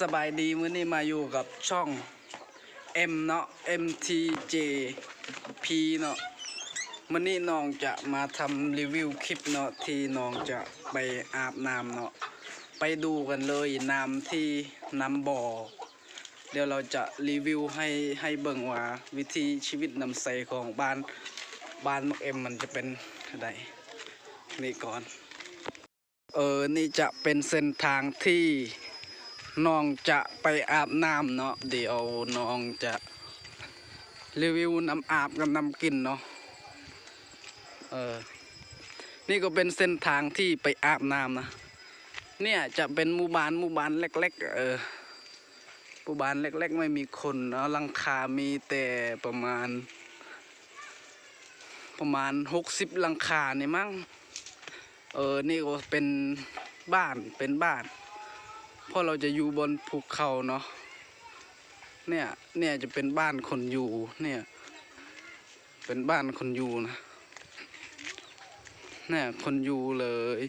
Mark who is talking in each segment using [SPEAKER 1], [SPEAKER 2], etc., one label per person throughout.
[SPEAKER 1] สบายดีมื้อนี้มาอยู่กับช่อง M เนาะ MTJ P เนาะมื้อนี้น้องจะมาทำรีวิวคลิปเนาะที่น้องจะไปอาบน้ำเนาะไปดูกันเลยน้ำที่น้ำบ่อ เดี๋ยวเราจะรีวิวให้ให้เบิ่งว่าวิธีชีวิตน้ำใสของบ้านบ้านมักเอ็มมันจะเป็นอะไรนี่ก่อน เออ นี่จะเป็นเส้นทางที่ น้องจะไปอาบน้ำเนาะเดี๋ยวน้องจะรีวิวน้ำอาบกับน้ำกินเนาะเออนี่ก็เป็นเส้นทางที่ไปอาบน้ำนะเนี่ยจะเป็นหมู่บ้านหมู่บ้านเล็ก ๆ เออหมู่บ้านเล็ก ๆ ไม่มีคนเนาะลังคามีแต่ประมาณ ประมาณหกสิบลังคาเนี่ยมั้งเออนี่ก็เป็นบ้านเป็นบ้าน เพราะเราจะอยู่บนภูเขาเนาะเนี่ยเนี่ยจะเป็นบ้านคนอยู่เนี่ยเป็นบ้านคนอยู่นะเนี่ยคนอยู่เลย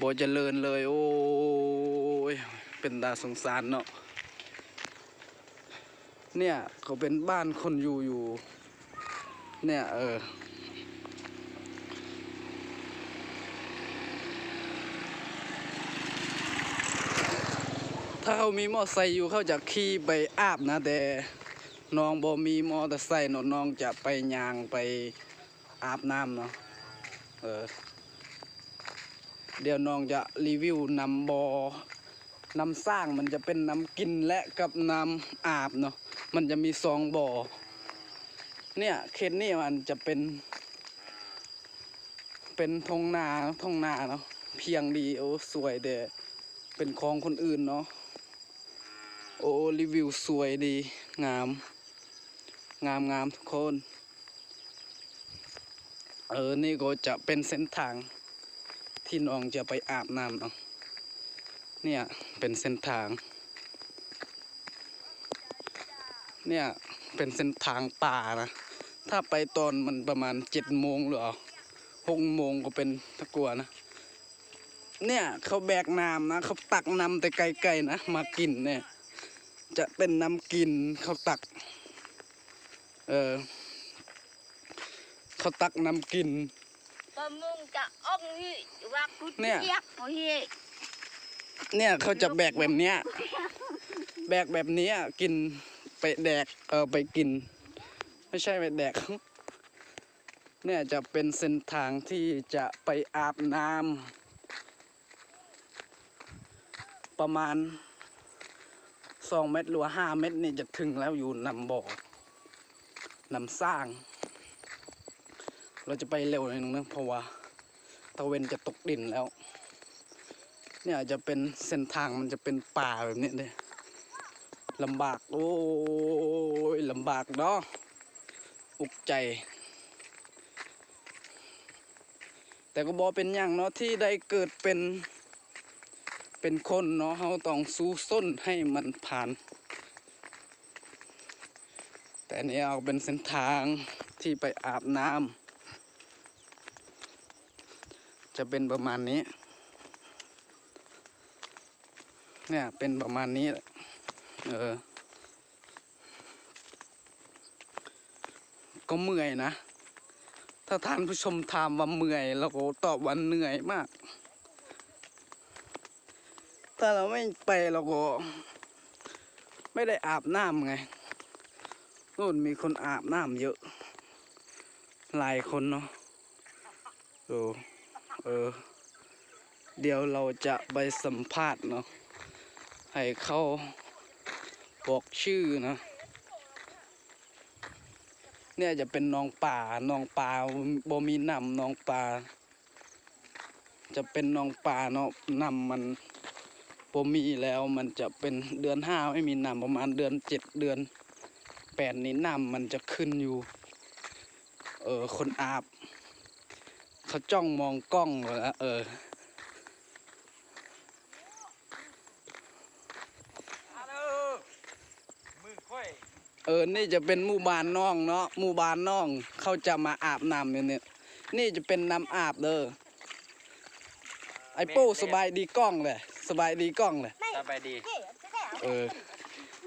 [SPEAKER 1] บเจริญเลย โอ้ยเป็นตาสงสารเนาะเนี่ยเขาเป็นบ้านคนอยู่อยู่ เนี่ยเออ ถ้าเขามีมอเตอร์ไซค์อยู่เขาจะขี่ไปอาบนะแต่น้องบ่มีมอเตอร์ไซค์นน้องจะไปยางไปอาบน้ำเนาะเออเดี๋ยวน้องจะรีวิวนำบอน้ำสร้างมันจะเป็นน้ำกินและกับน้ำอาบเนาะมันจะมีสองบ่อ เนี่ยเขตนี่มันจะเป็น เป็นทงนาทงนาเนาะเพียงดีโอ้สวยแต่เป็นของคนอื่นเนาะ โอ้รีวิวสวยดี งาม งามงามทุกคน เออ นี่ก็จะเป็นเส้นทาง ที่น้องจะไปอาบน้ำเนาะเนี่ย เป็นเส้นทาง เนี่ย เป็นเส้นทางป่านะ ถ้าไปตอนมันประมาณเจ็ดโมงหรือหกโมงก็เป็นตะกัวนะเนี่ยเขาแบกน้ำนะเขาตักน้ำแต่ไกลๆนะ มากินเนี่ย จะเป็นน้ำกินเขาตัก เออเขาตักน้ำกิน
[SPEAKER 2] ปะมุงจะอ่องนี่ว่ากู
[SPEAKER 1] เนี่ย
[SPEAKER 2] เจี๊ยกโอ้ย
[SPEAKER 1] เนี่ยเขาจะแบกแบบเนี้ยแบกแบบเนี้ยกินไปแดกเออไปกิน ไม่ใช่ไปแดก เนี่ยจะเป็นเส้นทางที่จะไปอาบน้ำประมาณส องเมตรหรือว่าห้าเมตรนี่จะถึงแล้วอยู่นำบ่อนำสร้าง เราจะไปเร็วหน่อยนึงนะเพราะว่าตะเวนจะตกดินแล้ว เนี่ยจะเป็นเส้นทางมันจะเป็นป่าแบบนี้เลยลำบาก โอ้ยลำบากเนาะอุกใจ แต่ก็บอเป็นอย่างเนาะที่ได้เกิดเป็น เป็นคนเนาะเราต้องสู้ส้นให้มันผ่าน แต่อันนี้เอาเป็นเส้นทางที่ไปอาบน้ำจะเป็นประมาณนี้ เนี่ยเป็นประมาณนี้เออก็เมื่อยนะ ถ้าท่านผู้ชมถามว่าเมื่อยเราก็ตอบว่าเหนื่อยมาก ถ้าเราไม่ไปเราก็ ไม่ได้อาบน้ำไงนู่นมีคนอาบน้ำเยอะ หลายคนเนาะเออเออ เดี๋ยวเราจะไปสัมภาษณ์เนาะให้เขาบอกชื่อนะเนี่ยจะเป็นน้องป่าน้องป่าบ่มีน้ำน้องป่าจะเป็นน้องป่าเนาะน้ำมัน บ่มีแล้วมันจะเป็นเดือนห้าไม่มีน้ำประมาณเดือนเจ็ดเดือนแปดนี้น้ำมันจะขึ้นอยู่ เออคนอาบเขาจ้องมองกล้องแล้วเออเออ นี่จะเป็นหมู่บ้านน้องเนาะ หมู่บ้านน้อง เขาจะมาอาบน้ำเนี่เนี่ย นี่จะเป็นน้ำอาบเด้อ ไอ้โป้สบายดีกล้องเลย สบายดีกล้องเลย
[SPEAKER 3] สบายดี
[SPEAKER 1] เออ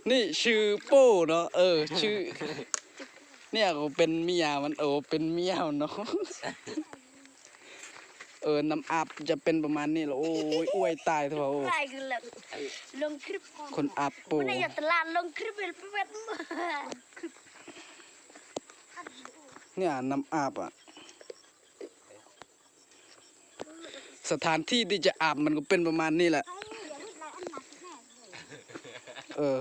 [SPEAKER 1] นี่ชื่อโป้เนาะ เออ ชื่อ เนี่ยก็เป็นเมียมันโอ้เป็นเมียเนาะ เออ น้ำอับจะเป็นประมาณนี้แหละโอ้ยอ้วยตายเถอะโอ้
[SPEAKER 2] ไรกันล่ะลงคลิป
[SPEAKER 1] คนอับโป้
[SPEAKER 2] วันนี้อย่าตลาดลงคลิปเป็นเป็ด
[SPEAKER 1] เนี่ยน้ำอาบอะ สถานที่ที่จะอาบมันก็เป็นประมาณนี้แหละ เออ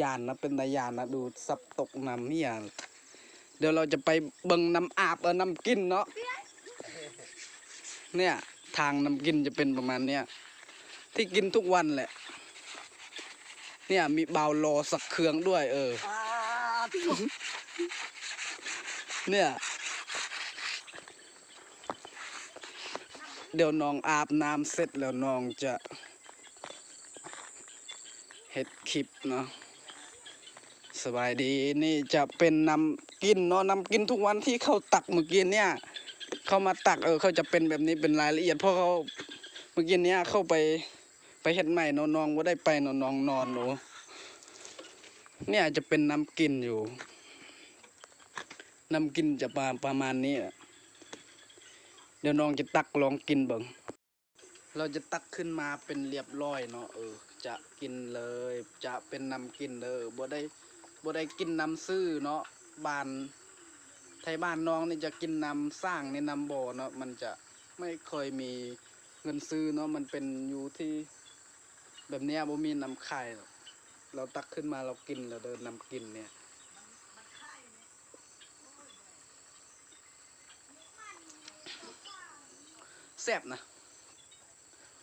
[SPEAKER 1] ยานนะเป็นตายานนะดูสับตกน้ำเนี่ยเดี๋ยวเราจะไปเบิ่งน้ำอาบเออน้ำกินเนาะเนี่ยทางน้ำกินจะเป็นประมาณเนี้ยที่กินทุกวันแหละ เนี่ยมีเบาโลสักเครื่องด้วย เออเนี่ย เดี๋ยวน้องอาบน้ำเสร็จแล้วน้องจะเฮ็ดคลิปเนาะสบายดีนี่จะเป็นน้ำกินเนาะน้ำกินทุกวันที่เขาตักเมื่อกี้เนี่ยเขามาตักเออเขาจะเป็นแบบนี้เป็นรายละเอียดเพราะเขาเมื่อกี้เนี้ยเข้าไปไปเฮ็ดใหม่เนาะน้องว่าได้ไปเนาะน้องนอนหนูเนี่ยจะเป็นน้ำกินอยู่น้ำกินจะประมาณนี้ เดี๋ยวน้องจะตักลองกินเบิงเราจะตักขึ้นมาเป็นเรียบร้อยเนาะเออ จะกินเลย จะเป็นน้ำกินเลยบ่ได้บ่ได้กินน้ำซื้อเนาะบ้านไทยบ้านน้องนี่จะกินน้ำสร้างในน้ำบ่อเนาะมันจะไม่ค่อยมีเงินซื้อเนาะมันเป็นอยู่ที่แบบเนี้ยบ่มีน้ำไข่เราตักขึ้นมาเรากินเราเดินน้ำกินเนี่ย แซ่บนะ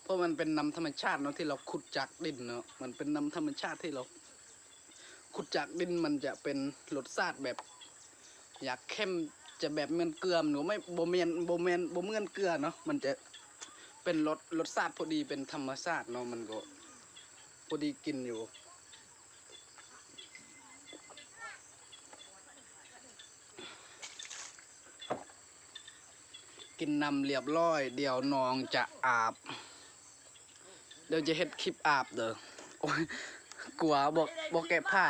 [SPEAKER 1] เพราะมันเป็นน้ำธรรมชาติเนาะที่เราขุดจากดินเนาะมันเป็นน้ำธรรมชาติที่เรา ขุดจากดินมันจะเป็นรสชาติแบบ อยากเข้มจะแบบเมือนเกลือหนูไม่โบเมนโบเมนโบเมือนเกลือเนาะมันจะเป็นรสรสชาติพอดีเป็นธรรมชาติเนาะมันก็พอดีกินอยู่ กินน้ำเรียบร้อย เดี๋ยวน้องจะอาบ เดี๋ยวจะเฮ็ดคลิปอาบเด้อโอ้ยกลัวบอกบอกแก้ผ้า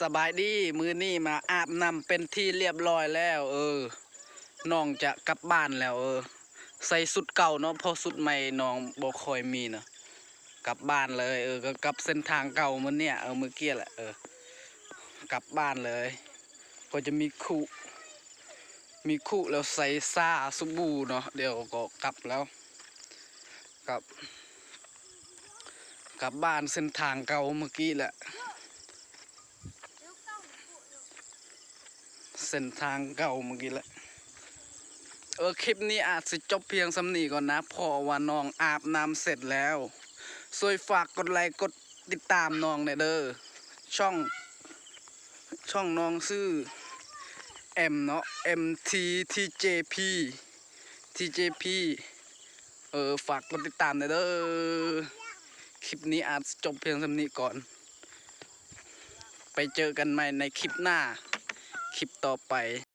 [SPEAKER 1] สบายดีมือนี่มาอาบน้ำเป็นที่เรียบร้อยแล้ว เออน้องจะกลับบ้านแล้ว เออ ใส่สุดเก่าเนาะพอสุดใหม่น้องบ่ค่อยมีเนาะกลับบ้านเลย เออก็กลับเส้นทางเก่ามันเนี่ยเออเมื่อกี้แหละเออกลับบ้านเลย ก็จะมีคู่ มีคู่แล้วใส่ซาสบูเนาะเดี๋ยวก็กลับแล้วกลับกลับบ้านเส้นทางเก่าเมื่อกี้แหละ เส้นทางเก่าเมื่อกี้แหละ เออคลิปนี้อาจจะจบเพียงสำนีก่อนนะพอว่าน้องอาบน้ำเสร็จแล้วช่วยฝากกดไลค์กดติดตามน้องหน่ยเด้อช่อง ช่องน้องชื่อ M เนาะ M T T J P T J P เออ ฝากกดติดตามหน่อยเด้อ คลิปนี้อาจจบเพียงสำนี้ก่อน ไปเจอกันใหม่ในคลิปหน้า คลิปต่อไป